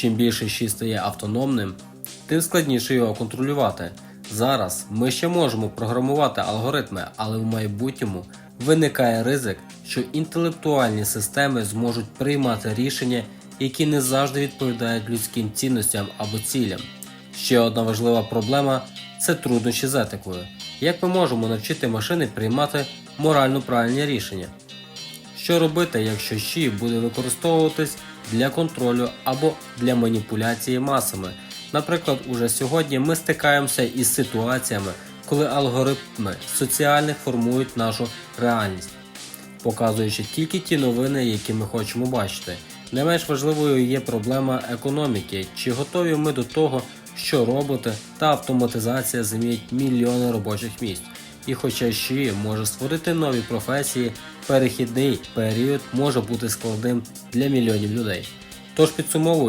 Чим більше ші стає автономним, тим складніше його контролювати. Зараз ми ще можемо програмувати алгоритми, але в майбутньому виникає ризик, що інтелектуальні системи зможуть приймати рішення, які не завжди відповідають людським цінностям або цілям. Ще одна важлива проблема це труднощі з етикою. Як ми можемо навчити машини приймати морально правильні рішення? Що робити, якщо ЩІ буде використовуватись для контролю або для маніпуляції масами? Наприклад, уже сьогодні ми стикаємося із ситуаціями, коли алгоритми соціальних формують нашу реальність, показуючи тільки ті новини, які ми хочемо бачити. Не менш важливою є проблема економіки. Чи готові ми до того, що роботи та автоматизація замінять мільйони робочих місць? І хоча ЩІ може створити нові професії, перехідний період може бути складним для мільйонів людей. Тож підсумовую.